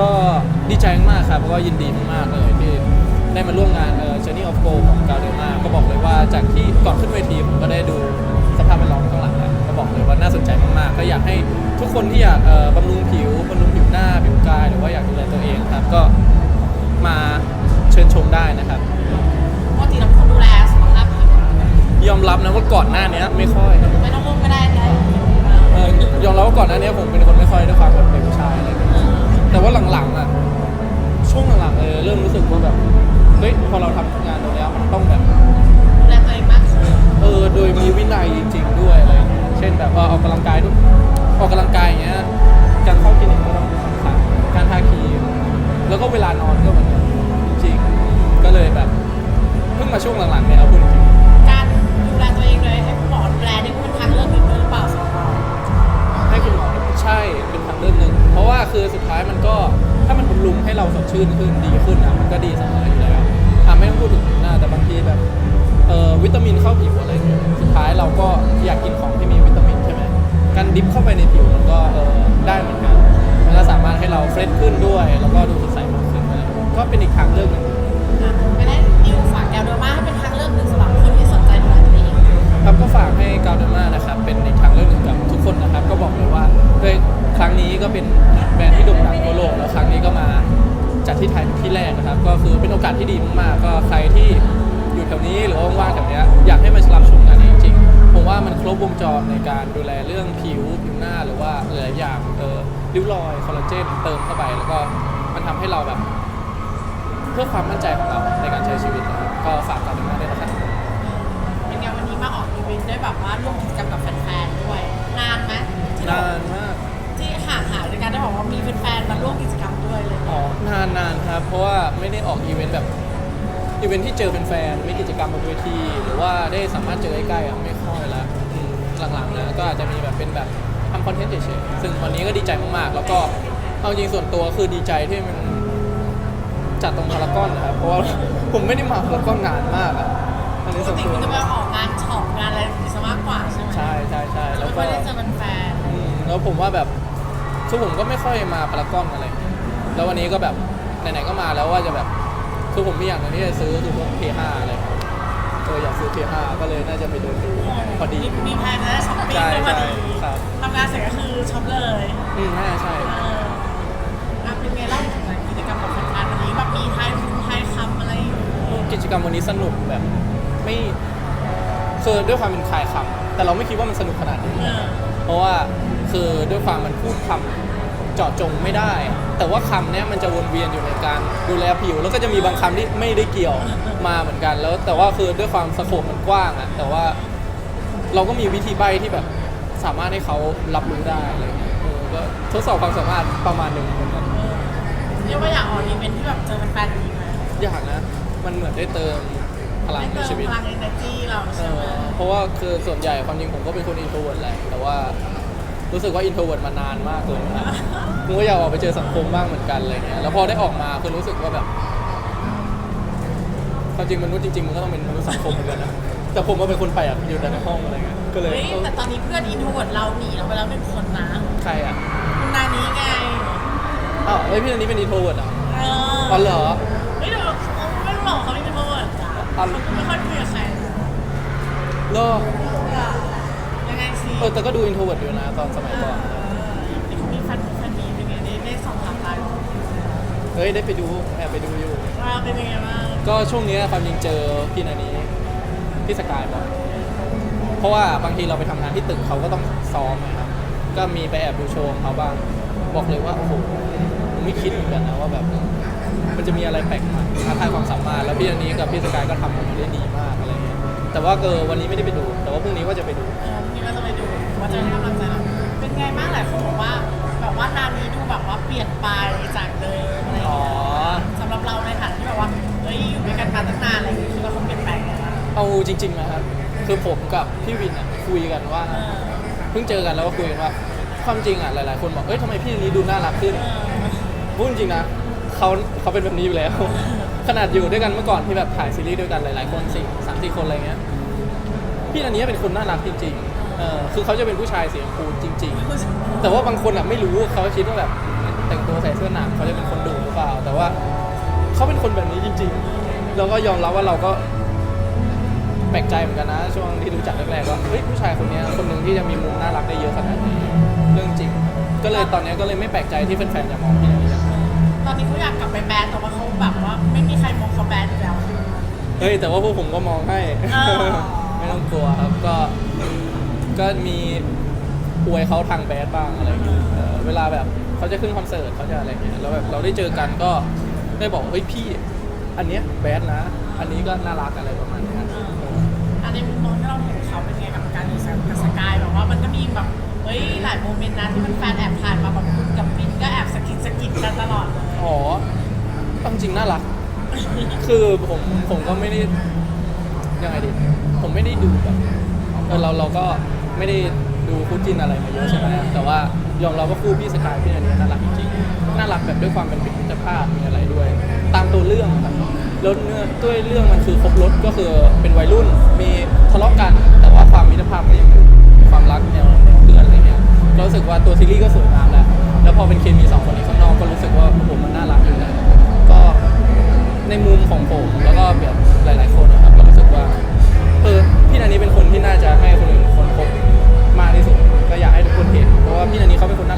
ก็ดีใจมากครับเพราะว่ายินดีมากๆเลยที่ได้มาร่วมงานเอ่อ Journey of Go ของกาเดมาก็บอกเลยว่าจากที่ก่อนขึ้นเวทีผมก็ได้ดูสภาพแวดล้อมข้างหลังแล้วก็บอกเลยว่าน่าสนใจมากๆ ก็อยากให้ทุกคนที่อยากเอ่อบำรุงผิวบำรุงผิวหน้าผิวกายหรือว่าอยากดูแลตัวเองครับก็มาเชิญชมได้นะครับ ปกติเราเป็นคนดูแลสุขภาพผิวยอมรับนะว่าก่อนหน้านี้ไม่ค่อยไม่ต้องมุ่งก็ได้ได้เอ่อยอมรับว่าก่อนหน้านี้ผมเป็นคนไม่ค่อยด้วยความแบบเป็นผู้ชายอะไรอย่างเงี้ย แต่ว่าหลังๆอะช่วงหลังๆเออเริ่มรู้สึกว่าแบบเฮ้ยพอเราทำงานตรงนี้ยมันต้องแบบ ดูแลตัวเองมากขึ้นเออโดยมีวินัยจริงๆด้วยอะไรอย่างเงี้ยเช่นแบบว่าออกกำลังกายทุกออกกำลังกายอย่างเงี้ย การเข้าคลินิกก็ต้องสำคัญการทาครีมแล้วก็เวลานอนก็เหมือนกันจริงๆก็เลยแบบเพิ่งมาช่วงหลังๆเนี่ยเอาพูดจริงการดูแลตัวเองเลยให้คุณหมอดูแลนี่เป็นทางเลือกหนึ่งด้วยหรือเปล่าสำหรับเราให้คุณหมอใช่เป็นทางเลือก คือสุดท้ายมันก็ถ้ามันบำรุงให้เราสดชื่นขึ้นดีขึ้นนะมันก็ดีเสมออยู่แล้วอะไม่ต้องพูดถึงผิวหน้าแต่บางทีแบบเอ่อวิตามินเข้าผิวอะไรอย่างเงี้ยสุดท้ายเราก็อยากกินของที่มีวิตามินใช่ไหมการดิฟเข้าไปในผิวมันก็เออได้เหมือนกันมันก็สามารถให้เราเฟรชขึ้นด้วย แล้วก็ดูสดใสมากขึ้นอะไรอย่างเงี้ยก็เป็นอีกทางเลือกหนึ่งอะไม่ได้ดิวฝากแกวเดอร์มาให้เป็นทางเลือกหนึ่งสำหรับคนที่สนใจดูแลตัวเองครับก็ฝากให้กาวเดมานะครับเป็นอีก ครั้งนี้ก็เป็นแบรนด์ที่โด่งดังทั่วโลกแล้วครั้งนี้ก็มาจัดที่ไทยเป็นที่แรกนะครับ ก็คือเป็นโอกาสที่ดีมากๆก็ใครที่อยู่แถวนี้หรือว่าว่างๆแถวเนี้ยอยากให้มารับชมงานนี้จริงๆผมว่ามันครบวงจรในการดูแลเรื่องผิวผิวหน้าหรือว่าหลายๆอย่างเออริ้วรอยคอลลาเจนเติมเข้าไปแล้วก็มันทำให้เราแบบ เพื่อความมั่นใจของเราในการใช้ชีวิตนะครับก็ฝากกาวเดมาด้วยนะครับเป็นไงวันนี้มาออกอีเวนต์ด้วยแบบว่าร่วมกิจกรรมกับแฟนๆด้วย ออกอีเวนต์แบบอีเวนต์ที่เจอแฟนๆมีกิจกรรมบนเวที หรือว่าได้สามารถเจอใกล้ๆอะไม่ค่อยละอืมหลังๆนะก็อาจจะมีแบบเป็นแบบทำคอนเทนต์เฉยๆซึ่งวันนี้ก็ดีใจมากๆ แล้วก็เอาจริงส่วนตัวคือดีใจที่มันจัดตรงพารากอนนะครับเพราะว่า ผมไม่ได้มาพารากอนนานมากอะอันปนี้กส่วนติตัวคุณจะไปออกงานช็อปงานอะไรแบบนี้ซะมากกว่าใช่ไหมใช่ใช่ใช่แล้วไม่ก็ค่อยได้เจอแฟนอืมแล้วผมว่าแบบคือผมก็ไม่ค่อยมาพารากอนอะไร แล้ววันนี้ก็แบบ ไหนๆก็มาแล้วว่าจะแบบคือผมมีอย่างหนึงที่จะซื้อคือพวก P5 อะไรเอออยากซื้อ P5 ก็เลยน่าจะไปเดินดูๆพอดีมีมีแพลนจะได้ช้อปปิ้งใช่ด้วยพอดีใช่ครับ ทำงานเสร็จก็คือช็อปเลยอืมน่าจะใช่ เอออะเป็นไงเล่าถึงกิจกรรมกับแฟนๆวันนี้แบบมีไทยไทยคำอะไรอยู่กิจกรรมวันนี้สนุกแบบไม่คือด้วยความเป็นคลายคำแต่เราไม่คิดว่ามันสนุกขนาดนี้ เออเพราะว่าคือด้วยความมันพูดคำ เจาะจงไม่ได้ แต่ว่าคำเนี้ยมันจะวนเวียนอยู่ในการดูแลผิว แล้วก็จะมีบางคำที่ไม่ได้เกี่ยวมาเหมือนกัน แล้วแต่ว่าคือด้วยความสโคปมันกว้างอะแต่ว่าเราก็มีวิธีใบที่แบบสามารถให้เขารับรู้ได้อะไรเงี้ยเออก็ทดสอบความสามารถประมาณหนึ่งเหมือนกัน เรียกว่าอยากออกอีเวนท์ที่แบบเจอแฟนๆอีกไหมอยากนะ มันเหมือนได้เติมพลังได้ในเติมชีวิตพลัง energy เราเอใช่ไหมอเพราะว่าคือส่วนใหญ่ความจริงผมก็เป็นคนอินโทรเวิร์ดแหละ แต่ว่า รู้สึกว่าอินโทรเวิร์ดมานานมากเลยนะผมก็อยากออกไปเจอสังคมบ้างเหมือนกันอะไรเงี้ยแล้วพอได้ออกมาคือรู้สึกว่าแบบความจริงมนุษย์จริงๆมันก็ต้องเป็นมนุษย์สังคมเหมือนกันนะแต่ผมก็เป็นคนแปลกอยู่แต่ในห้องอะไรเงี้ยก็เลยเฮ้ยเออแต่ตอนนี้เพื่อนอินโทรเวิร์ดเราหนีเราไปแล้วหนึ่งคนนะใครอะคุณนานี้ไงอ้าวเฮ้ยพี่อันนี้เป็นอินโทรเวิร์ดอะเออ๋อเหรอไม่รู้ไม่รู้หรอกเขาเป็นอินโทรเวิร์ดจ้ะอ๋อเขาไม่ค่อยคุยกับใครเหรอยังไงสิ เออแต่ก็ดูอินโทรเวิร์ดอยู่นะตอนสมัยก่อน มีแฟนแฟนมีเป็นไงได้ได้สองสามไลน์เฮ้ยได้ไปดูแอบไปดูอยู่ ว่าเป็นยังไงบ้างก็ช่วงเนี้ยความจริงเจอพี่นานี้พี่สกายบ่อยเพราะว่าบางทีเราไปทำงานที่ตึกเขาก็ต้องซ้อมนะครับ ก็มีไปแอบดูโชว์ของเขาบ้าง บอกเลยว่าโอ้โหผมไม่คิดเหมือนกันนะว่าแบบ มันจะมีอะไรแปลกใหม่ท้าทายความสามารถแล้วพี่อันนี้กับพี่สกายก็ทำออกมาได้ดีมากอะไรเงี้ยแต่ว่าเกอวันนี้ไม่ได้ไปดู แต่ว่าพรุ่งนี้ว่าจะไปดู เออ ก็จะไปดูว่าจะให้กำลังใจเราเป็นไงบ้างหลายคนบอกว่าแบบว่านานี้ดูแบบว่าเปลี่ยนไปจากเดิมอะไรอย่างอ๋อเงี้ยสำหรับเราในฐานะที่แบบว่าเอ้ยอยู่ด้วยกันมาตั้งนานอะไรอย่างเงี้ยคือเราคงเปลี่ยนแปลงไงบ้างเอาจริงๆนะครับคือผมกับพี่วินอะคุยกันว่า เออเพิ่งเจอกันแล้วก็คุยกันว่า ความจริงอะหลายๆ คนบอกเอ้ยทำไมพี่อันนี้ดูน่ารักขึ้น เออพูดจริงนะเขาเขาเป็นแบบนี้อยู่แล้ว ขนาดอยู่ด้วยกันเมื่อก่อนที่แบบถ่ายซีรีส์ด้วยกันหลาย ๆ คนสี่สามสี่คนอะไรเงี้ยพี่อันนี้เป็นคนน่ารักจริงๆ เออคือเขาจะเป็นผู้ชายเสียงคูลจริง ๆ แต่ว่าบางคนอะไม่รู้เขาคิดว่าแบบแต่งตัวใส่เสื้อหนังเขาจะเป็นคนดุหรือเปล่า แต่ว่าเขาเป็นคนแบบนี้จริง ๆ เราก็ยอมรับว่าเราก็แปลกใจเหมือนกันนะ ช่วงที่รู้จักแรกๆว่าเฮ้ยผู้ชายคนเนี้ยคนหนึ่งที่จะมีมุมน่ารักได้เยอะขนาดนี้เรื่องจริง ก็เลยตอนเนี้ยก็เลยไม่แปลกใจที่แฟนๆจะมองพี่นันนี่ตอนนี้เขาอยากกลับไปแบนแต่ว่าเขาแบบว่าไม่มีใครมองเขาแบนอีกแล้ว เฮ้ยแต่ว่าพวกผมก็มองให้อ้าวไม่ต้องกลัวครับก็ ก็มีอวยเขาทางแบดบ้างอะไรอย่างเงี้ยเออเวลาแบบเขาจะขึ้นคอนเสิร์ตเขาจะอะไรเงี้ยแล้วแบบเราได้เจอกันก็ได้บอกเฮ้ยพี่ อันเนี้ยแบดนะ อันนี้ก็น่ารักอะไรประมาณเนี้ยอันในมุมมองที่เราเห็นเขาเป็นไงกับการดีไซน์กับสกายแบบว่ามันก็มีแบบเฮ้ยหลายโมเมนต์นะที่มันแฟนแอบถ่ายมาแบบคุณกับปินก็แอบสะกิดสะกิดกันตลอดเลยอ๋อเอาจริงน่ารัก คือผมผมก็ไม่ได้ยังไงดี ผมไม่ได้ดูแบบ เออเราเราก็ไม่ได้ดูคู่จิ้นอะไรมาเยอะใช่ไหมแต่ว่ายอมรับว่าคู่พี่สกายพี่อันนี้น่ารักจริงๆน่ารักแบบด้วยความเป็นมิตรภาพมีอะไรด้วย ตามตัวเรื่องครับแล้วเนื้อด้วยเรื่องมันคือครบรถก็คือเป็นวัยรุ่นมีทะเลาะกัน แต่ว่าความมิตรภาพก็ยังอยู่ความรักแนวแนวเพื่อนอะไรเงี้ยเรารู้สึกว่าตัวซีรีส์ก็สวยงามแล้วแล้วพอเป็นเคมีสองคนนี้ข้างนอกก็รู้สึกว่าโอ้โหมันน่ารักอยู่แล้วก็ในมุมของผมแล้วก็แบบหลาย ๆ คนนะครับก็รู้สึกว่าเออพี่นันนี้เป็นคน ให้คนอื่นคนพบมากที่สุดก็อยากให้ทุกคนเห็นเพราะว่าพี่นันนี้เขาเป็นคน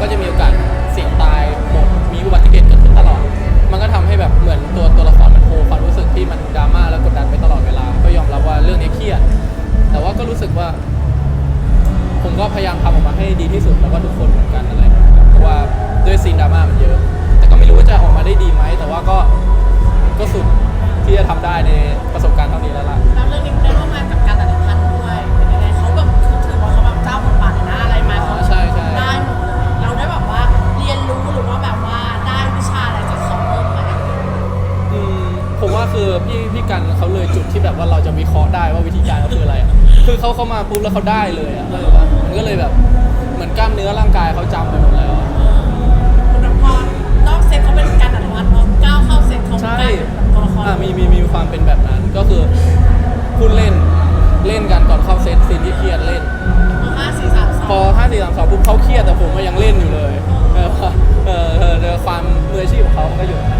ก็จะมีโอกาสเสี่ยงตายหมดมีอุบัติเหตุเกิดขึ้นตลอด มันก็ทำให้แบบเหมือนตัวตัวละครมันโฮความรู้สึกที่มันดราม่าแล้วกดดันไปตลอดเวลา ก็ยอมรับว่าเรื่องนี้เครียด แต่ว่าก็รู้สึกว่า ผมก็พยายามทำออกมาให้ดีที่สุดแล้วก็ทุกคนเหมือนกันอะไรอย่างเงี้ยครับเพราะว่าด้วยซีนดราม่ามันเยอะ แต่ก็ไม่รู้ว่าจะออกมาได้ดีไหม แต่ว่าก็ก็สุดที่จะทำได้ในประสบการณ์เท่านี้แล้วล่ะ แล้วเรื่องนี้ได้ร่วมงานกับการตัดพัน กันเขาเลยจุดที่แบบว่าเราจะวิเคราะห์ได้ว่าวิธีการเขาคืออะไรอะคือเขาเข้ามาปุ๊บแล้วเขาได้เลยอะเข้าใจปะมันก็เลยแบบเหมือนกล้ามเนื้อร่างกายเขาจำไปหมดแล้วอะคุณพรนอกเซตเขาเป็นการตัดพันธ์พอก้าวเข้าเซตเขาใช่กลายเป็นแบบตัวละครอ่ามีมีมีความเป็นแบบนั้นก็คือพูดเล่นเล่นกันก่อนเข้าเซตซีนที่เครียดเล่น ห้าสี่สามสองพอ5 4 3 2ปุ๊บเขาเครียดแต่ผมก็ยังเล่นอยู่เลยเออเออเออเออความมืออาชีพของเขามันก็อยู่ตรงนั้น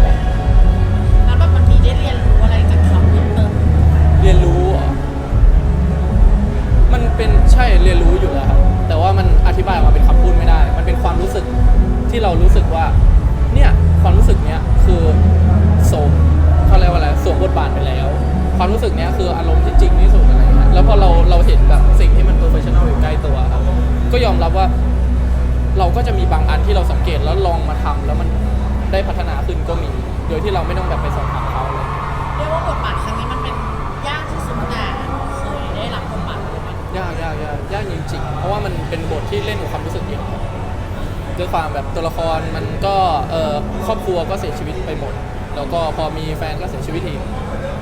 แหละ ที่เรารู้สึกว่า เนี่ยความรู้สึกเนี้ยคือสมเขาเรียกว่าอะไรสวมบทบาทไปแล้ว ความรู้สึกเนี้ยคืออารมณ์ที่จริงที่สุดอะไรเงี้ยแล้วพอเราเราเห็นแบบสิ่งที่มันโปรเฟชชั่นอลอยู่ใกล้ตัวครับก็ยอมรับว่า เราก็จะมีบางอันที่เราสังเกตแล้วลองมาทำแล้วมันได้พัฒนาขึ้นก็มี โดยที่เราไม่ต้องแบบไปสอบถามเขาเลยเรียกว่าบทบาทครั้งนี้มันเป็นยากที่สุดตั้งแต่เคยได้รับบทบาทอะไรมายากยากยากยากจริงๆเพราะว่ามันเป็นบทที่เล่นกับความรู้สึกเยอะ ด้วยความแบบตัวละครมันก็เอ่อครอบครัวก็เสียชีวิตไปหมด แล้วก็พอมีแฟนก็เสียชีวิตอีก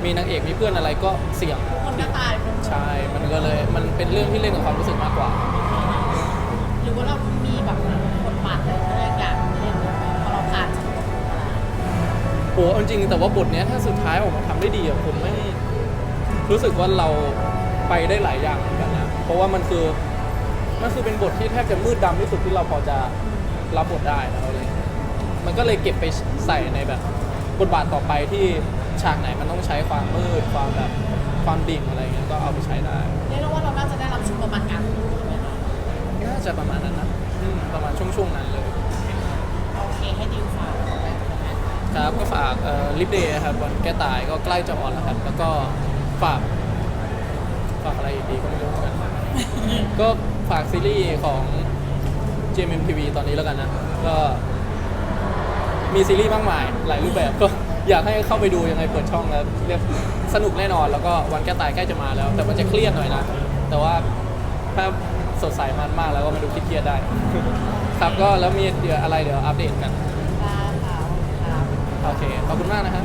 มีนางเอกมีเพื่อนอะไรก็เสี่ยงคนก็ตายคนใช่มันก็เลยมันเป็นเรื่องที่เล่นกับความรู้สึกมากกว่า หรือว่าเรามีแบบบทบาทอะไรที่เราอยากเล่นพอเราผ่านจากบทบาทโอ้เอาจริงๆแต่ว่าบทเนี้ยถ้าสุดท้ายออกมาทำได้ดีอะผมไม่รู้สึกว่าเราไปได้หลายอย่างเหมือนกันนะเพราะว่ามันคือมันคือเป็นบทที่แทบจะมืดดำที่สุดที่เราพอจะ รับบทได้แล้วอะไรเงี้ยมันก็เลยเก็บไปใส่ในแบบบทบาทต่อไปที่ฉากไหนมันต้องใช้ความมืดความแบบความดิ่งอะไรเงี้ยก็เอาไปใช้ได้ เรียกได้ว่าเราน่าจะได้รับชุดประมาณการพูดใช่ไหมคะน่าจะประมาณนั้นนะอืมประมาณช่วงๆนั้นเลย โอเคให้ดิวฝากเอาไว้ตรงนั้นครับก็ฝากลิฟเดย์ครับวันแก้ตายก็ใกล้จะออนแล้วครับแล้วก็ฝากฝากดีก็ไม่รู้เหมือนกัน ก็ฝากซีรีส์ของ JMMTV ตอนนี้แล้วกันนะ ก็มีซีรีส์มากมาย หลายรูปแบบก็อยากให้เข้าไปดูยังไงเปิดช่องแล้วเรียกสนุกแน่นอน แล้วก็วันแก้ตายใกล้จะมาแล้ว แต่มันจะเครียดหน่อยนะ แต่ว่าถ้าสดใสมันมากแล้วก็มาดูเครียดๆได้ ครับก็แล้วมีเดี๋ยวอะไรเดี๋ยวอัปเดตกันได้ค่ะครับโอเค ขอบคุณมากนะครับ